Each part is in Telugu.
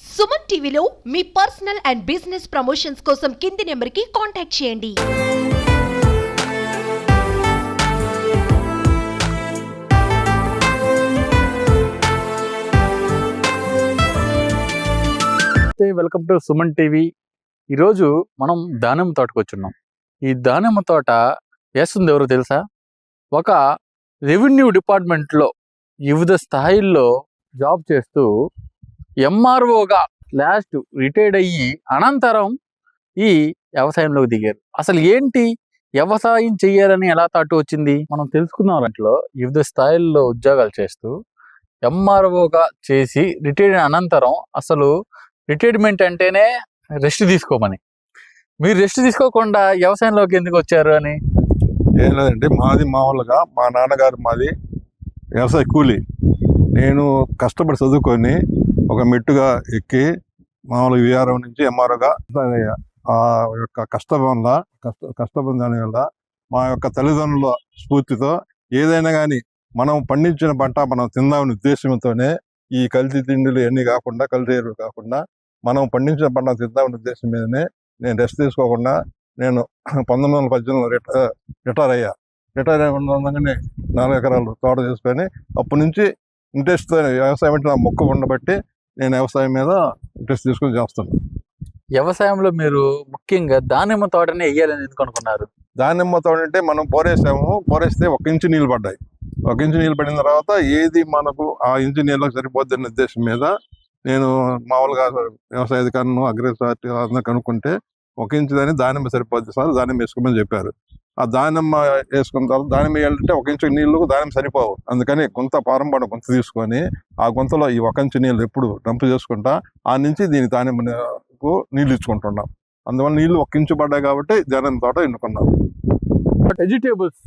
సుమన్ టీవీలో మీ పర్సనల్ అండ్ బిజినెస్ ప్రమోషన్స్ కోసం కింది నెంబర్కి కాంటాక్ట్ చేయండి. వెల్కమ్ టు సుమన్ టీవీ ఈరోజు మనం దానిమ్మ తోటకు వచ్చున్నాం. ఈ దానిమ్మ తోట వేస్తుంది ఎవరో తెలుసా? ఒక రెవెన్యూ డిపార్ట్మెంట్లో వివిధ స్థాయిల్లో జాబ్ చేస్తూ ఎంఆర్ఓగా లాస్ట్ రిటైర్డ్ అయ్యి అనంతరం ఈ వ్యవసాయంలోకి దిగారు. అసలు ఏంటి? వ్యవసాయం చేయాలని ఎలా తాటు వచ్చింది? మనం తెలుసుకున్న దాంట్లో వివిధ స్థాయిల్లో ఉద్యోగాలు చేస్తూ ఎంఆర్ఓగా చేసి రిటైర్డ్ అనంతరం అసలు రిటైర్మెంట్ అంటేనే రెస్ట్ తీసుకోమని. మీరు రెస్ట్ తీసుకోకుండా వ్యవసాయంలోకి ఎందుకు వచ్చారు అని? ఏం లేదండి మాది మామూలుగా మా నాన్నగారు మాది వ్యవసాయ కూలి. నేను కష్టపడి చదువుకొని ఒక మెట్టుగా ఎక్కి మామూలుగా విఆర్ఓ నుంచి ఎంఆర్ఓగా ఆ యొక్క కష్టం వల్ల కష్ట కష్టపడిన దాని వల్ల మా యొక్క తల్లిదండ్రుల స్ఫూర్తితో ఏదైనా కానీ మనం పండించిన పంట మనం తిందామనే ఉద్దేశంతోనే ఈ కల్తీ తిండిలు ఎన్ని కాకుండా కల్తీ ఎరువులు కాకుండా మనం పండించిన పంట తిందామనే ఉద్దేశం మీదనే నేను రెస్ట్ తీసుకోకుండా నేను పంతొమ్మిది వందల పద్దెనిమిదిలో రిటైర్ రిటైర్ అయ్యా. రిటైర్ అయి ఉండగానే నాలుగు ఎకరాలు తోట చేసుకొని అప్పటి నుంచి ఇంట్రెస్ట్ వ్యవసాయం అంటే నా మొక్క ఉండబట్టి నేను వ్యవసాయం మీద ఇంట్రెస్ట్ తీసుకొని చేస్తాను. వ్యవసాయంలో మీరు ముఖ్యంగా దానిమ్మ తోటని వేయాలని ఎందుకు అనుకున్నారు? దానిమ్మ తోట అంటే మనం పోరేసాము పోరేస్తే ఒక ఇంచు నీళ్ళు పడ్డాయి. ఒక ఇంచు నీళ్ళు పడిన తర్వాత ఏది మనకు ఆ ఇంచు నీళ్ళకి సరిపోద్ది అనే ఉద్దేశం మీద నేను మామూలుగా వ్యవసాయ అధికారులను అందరూ కనుక్కుంటే ఒక ఇంచు దాన్ని దానిమ్మ సరిపోద్ది సార్ దానిమ్మ వేసుకోమని చెప్పారు. ఆ దానిమ్మ వేసుకున్న తర్వాత దానిమ్మ వేయాలంటే ఒక ఇంచు నీళ్ళు దానిమ్మ సరిపోవు. అందుకని గుంత పారంపడ గుంత తీసుకొని ఆ గుంతలో ఈ ఒక ఇంచు నీళ్ళు ఎప్పుడు డంప్ చేసుకుంటా ఆ నుంచి దీని దానిమ్మకు నీళ్ళు ఇచ్చుకుంటున్నాం. అందువల్ల నీళ్ళు ఒక ఇంచు పడ్డాయి కాబట్టి దానిమ్మ తోట ఎన్నుకున్నాం వెజిటేబుల్స్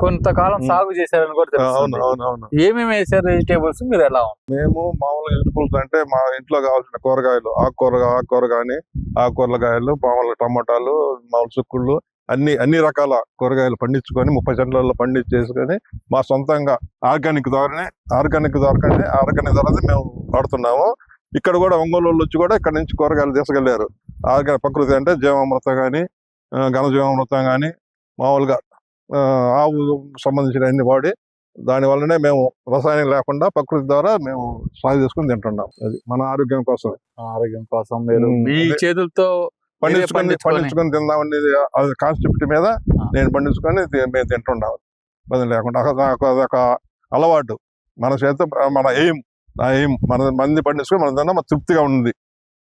కొంతకాలం. సాగు చేశారని కూడా అవును తెలుస్తుంది. అవును అవును ఏమేమి వేసారు వెజిటేబుల్స్ మీరు ఎలా మేము మామూలుగా వెజిటబుల్స్ అంటే మా ఇంట్లో కావాల్సిన కూరగాయలు ఆకుకూర ఆకుకూర కానీ ఆకుకూరల కాయలు మామూలుగా టమాటాలు మామూలు చుక్కుళ్ళు అన్ని అన్ని రకాల కూరగాయలు పండించుకొని ముప్పై సెంట్లలో పండించేసుకొని మా సొంతంగా ఆర్గానిక్ ద్వారానే ఆర్గానిక్ ద్వారానే ఆర్గానిక్ ద్వారా మేము వాడుతున్నాము. ఇక్కడ కూడా ఒంగోలు వాళ్ళు వచ్చి కూడా ఇక్కడ నుంచి కూరగాయలు తీసుకెళ్ళారు. ఆర్గానిక్ ప్రకృతి అంటే జీవామృతం కానీ ఘనజీవామృతం కానీ మామూలుగా ఆ, ఆవు సంబంధించిన అన్ని వాడి దాని వల్లనే మేము రసాయనం లేకుండా ప్రకృతి ద్వారా మేము సాగు చేసుకుని తింటున్నాం. అది మన ఆరోగ్యం కోసం. ఆరోగ్యం కోసం మీరు మీ. చేతులతో పండించుకొని పండించుకొని. అది కాన్సెప్ట్ మీద. నేను పండించుకొని మేము తింటున్నాం ఇబ్బంది లేకుండా అదొక- అలవాటు మన చేత మన ఎయిమ్ ఆ ఎయిమ్ మన మంది పండించుకొని మన తిన్నా మన తృప్తిగా ఉంది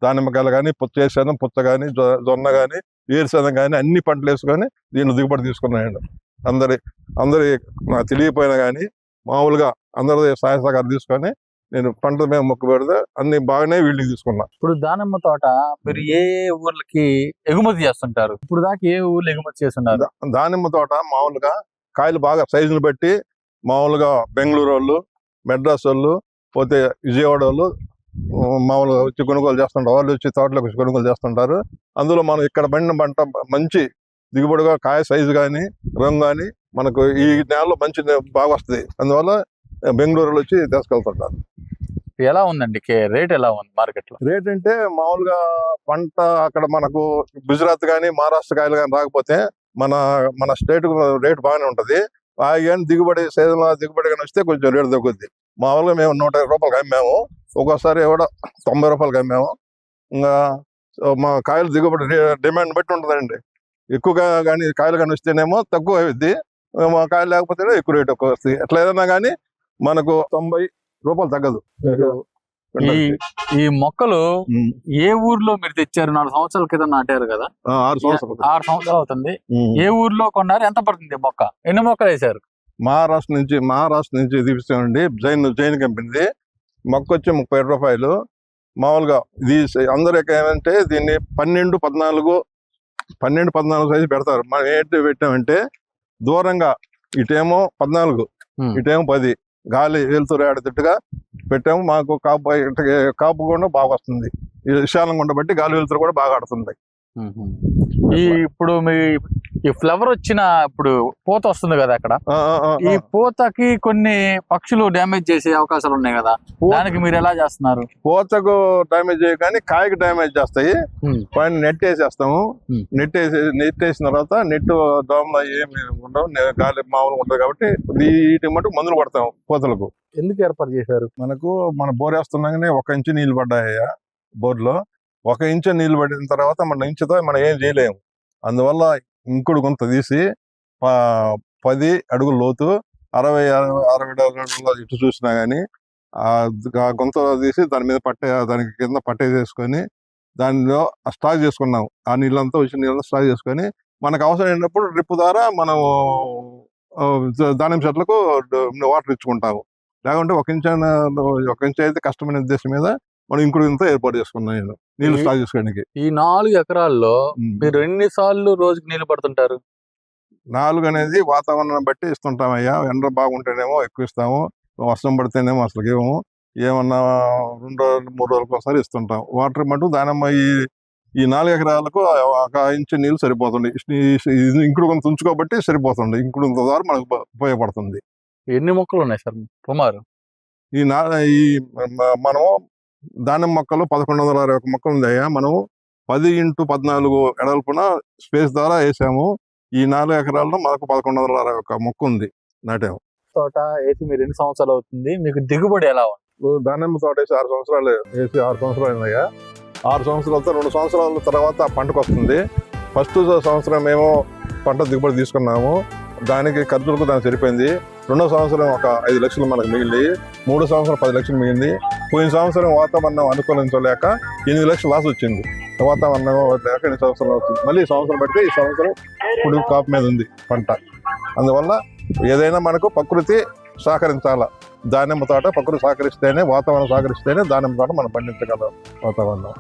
దానిమ్మకాయలు కానీ వేసేదం పుచ్చ కానీ జొన్న కానీ వేరుశెనగ కానీ అన్ని పంటలు వేసుకొని దీన్ని దిగుబడి తీసుకున్నాయండి అందరి అందరి నాకు తెలియపోయినా కానీ మామూలుగా అందరి సహాయ సహకారం తీసుకొని నేను పంట మీద మొక్కు పెడితే అన్ని బాగానే వీళ్ళకి తీసుకున్నా. ఇప్పుడు దానిమ్మ తోట మీరు ఏ ఊర్లకి ఎగుమతి చేస్తుంటారు? ఇప్పుడు దాకా ఏ ఊర్లు ఎగుమతి చేస్తున్నారు? దానిమ్మ తోట మామూలుగా కాయలు బాగా సైజుని బట్టి మామూలుగా బెంగళూరు వాళ్ళు మెడ్రాస్ వాళ్ళు పోతే విజయవాడ వాళ్ళు మామూలుగా వచ్చి కొనుగోలు చేస్తుంటారు. వాళ్ళు వచ్చి తోటలోకి వచ్చి కొనుగోలు చేస్తుంటారు. అందులో మనం ఇక్కడ పండిన పంట మంచి దిగుబడిగా కాయ సైజు కానీ రంగు కానీ మనకు ఈ నేలలో మంచి బాగా వస్తుంది. అందువల్ల బెంగళూరు వాళ్ళు వచ్చి తీసుకెళ్తుంటారు. ఎలా ఉందండి? కే- రేట్ ఎలా ఉంది మార్కెట్లో రేట్ అంటే మామూలుగా పంట అక్కడ మనకు గుజరాత్ కానీ మహారాష్ట్ర కాయలు కానీ రాకపోతే మన మన స్టేట్ రేట్ బాగానే ఉంటది. ఆ కానీ దిగుబడి సీజన్ దిగుబడి కానీ వస్తే కొంచెం రేటు తగ్గుద్ది. మామూలుగా మేము నూట ఇరవై రూపాయలకి అమ్మాము ఒక్కోసారి కూడా తొంభై రూపాయలకి అమ్మాము ఇంకా మా కాయలు దిగుబడి డిమాండ్ బట్టి ఉంటుందండి. ఎక్కువగా కానీ కాయలు కానీ వస్తేనేమో తక్కువ అవుద్ది మా కాయలు లేకపోతే ఎక్కువ రేట్ ఎక్కువ వస్తుంది. ఎట్లా ఏదన్నా కానీ మనకు తొంభై రూపాయలు తగ్గదు. ఈ ఈ మొక్కలు. ఏ ఊర్లో మీరు తెచ్చారు? నాలుగు సంవత్సరాల క్రితం నాటారు కదా? ఆ, ఆరు సంవత్సరాలు ఆరు సంవత్సరాలు అవుతుంది. ఏ ఊర్లో కొన్నారు? ఎంత పడుతుంది మొక్క? ఎన్ని మొక్కలు వేశారు? మహారాష్ట్ర నుంచి మహారాష్ట్ర నుంచి తీపిస్తామండి జైన్ జైన్ కంపెనీది. మొక్క వచ్చి ముప్పై ఏడు రూపాయలు. మామూలుగా ఇది అందరూ ఏమంటే దీన్ని పన్నెండు పద్నాలుగు పన్నెండు పద్నాలుగు సైజు పెడతారు. మనం ఏంటి పెట్టామంటే దూరంగా ఇటేమో పద్నాలుగు. ఇటేమో పది. గాలి వెళ్తూ ఆడేటట్టుగా పెట్టాము. మాకు కాపు కాపు కూడా బాగా వస్తుంది. ఈ విశాలంగా ఉండబట్టి గాలి వెళ్తూ కూడా బాగా ఆడుతుంది ఈ ఇప్పుడు మీ ఈ ఫ్లవర్ వచ్చిన ఇప్పుడు పూత వస్తుంది కదా అక్కడ. ఈ. పూతకి కొన్ని పక్షులు డ్యామేజ్ చేసే అవకాశాలు ఉన్నాయి కదా. దానికి మీరు ఎలా చేస్తున్నారు? పూతకు డ్యామేజ్ చేయ కానీ కాయకు డ్యామేజ్ చేస్తాయి. పైన నెట్ వేసేస్తాము. నెట్ వేసి నెట్ వేసిన తర్వాత నెట్ దోమలు ఏమి ఉండవు. గాలి మామూలుగా ఉంటుంది కాబట్టి వీటి మటు మందులు కొడతాం పూతలకు. ఎందుకు ఏర్పాటు చేశారు? మనకు మన బోర్ వేస్తున్నాగానే ఒక ఇంచు నీళ్ళు పడ్డాయ్యా బోర్లో ఒక ఇంచు నీళ్ళు పడిన తర్వాత మన ఇంచుతో మనం ఏం చేయలేము. అందువల్ల ఇంకుడు గుంత తీసి పది అడుగుల లోతు అరవై అరవై అరవై అడుగుల ఇటు చూసినా కానీ ఆ గుంత తీసి దాని మీద పట్టే దానికి కింద పట్టేసేసుకొని దానిలో స్టాక్ చేసుకున్నాం. ఆ నీళ్ళంతా వచ్చిన నీళ్ళంతా స్టాక్ చేసుకొని మనకు అవసరం అయినప్పుడు డ్రిప్ ద్వారా మనం దానిమ్మ చెట్లకు వాటర్ ఇచ్చుకుంటాము. లేకుంటే ఒక ఇంచ్ ఒక ఇంచ్ అయితే కష్టమైన ఉద్దేశం మీద మనం ఇంకుడు ఇంత ఏర్పాటు చేసుకున్నాను నేను. నీళ్ళు ఈ- స్టాక్ చేసుకోవడానికి. ఈ నాలుగు ఎకరాల్లో మీరు ఎన్ని సార్లు రోజుకి నీళ్ళు పడుతుంటారు? నాలుగు అనేది వాతావరణం బట్టి ఇస్తుంటామయ్యా. ఎండ బాగుంటేనేమో ఎక్కువ ఇస్తాము. వర్షం పడితేనేమో అసలు ఇవ్వము. ఏమన్నా రెండు రోజులు మూడు రోజులకు ఒకసారి ఇస్తుంటాం. వాటర్ మటు దానమ్మ ఈ ఈ నాలుగు ఎకరాలకు ఒక ఇంచు నీళ్ళు సరిపోతుంది. ఇంకుడు కొంత ఉంచుకోబట్టి సరిపోతుంది. ఇంకుడు ద్వారా మనకు ఉప- ఉపయోగపడుతుంది. ఎన్ని మొక్కలు ఉన్నాయి సార్? సుమారు. ఈ నా ఈ మనము దానిమ్మ మొక్కలు పదకొండు వందల అరవై ఒక మొక్కలు ఉందయ్యా. మనము పది ఇంటూ పద్నాలుగు ఎడల్పున స్పేస్ ద్వారా వేసాము. ఈ నాలుగు ఎకరాల్లో మనకు పదకొండు వందల అరవై ఒక మొక్క ఉంది నాటాము తోట వేసి మీరు ఎన్ని సంవత్సరాలు అవుతుంది? మీకు దిగుబడి ఎలా ఉంది? దానిమ్మ తోట వేసి ఆరు సంవత్సరాలు వేసి ఆరు సంవత్సరాలు అయిందయ్యా. ఆరు సంవత్సరాలతో రెండు సంవత్సరాల తర్వాత పంటకు వస్తుంది. ఫస్ట్ సంవత్సరం ఏమో పంట దిగుబడి తీసుకున్నాము. దానికి ఖర్చులకు దానికి సరిపోయింది. రెండో సంవత్సరం ఒక ఐదు లక్షలు మనకు మిగిలి మూడో సంవత్సరం పది లక్షలు మిగిలింది. పోయిన సంవత్సరం వాతావరణం అనుకూలించలేక ఎనిమిది లక్షలు లాస్ వచ్చింది. వాతావరణం లేక ఎన్ని సంవత్సరాలు అవుతుంది మళ్ళీ ఈ సంవత్సరం పడితే ఈ సంవత్సరం ఇప్పుడు కాపు మీద ఉంది పంట. అందువల్ల ఏదైనా మనకు ప్రకృతి సహకరించాల? దానిమ్మ తోట ప్రకృతి సహకరిస్తేనే వాతావరణం సహకరిస్తేనే దానిమ్మ తోట మనం పండించగలం వాతావరణం.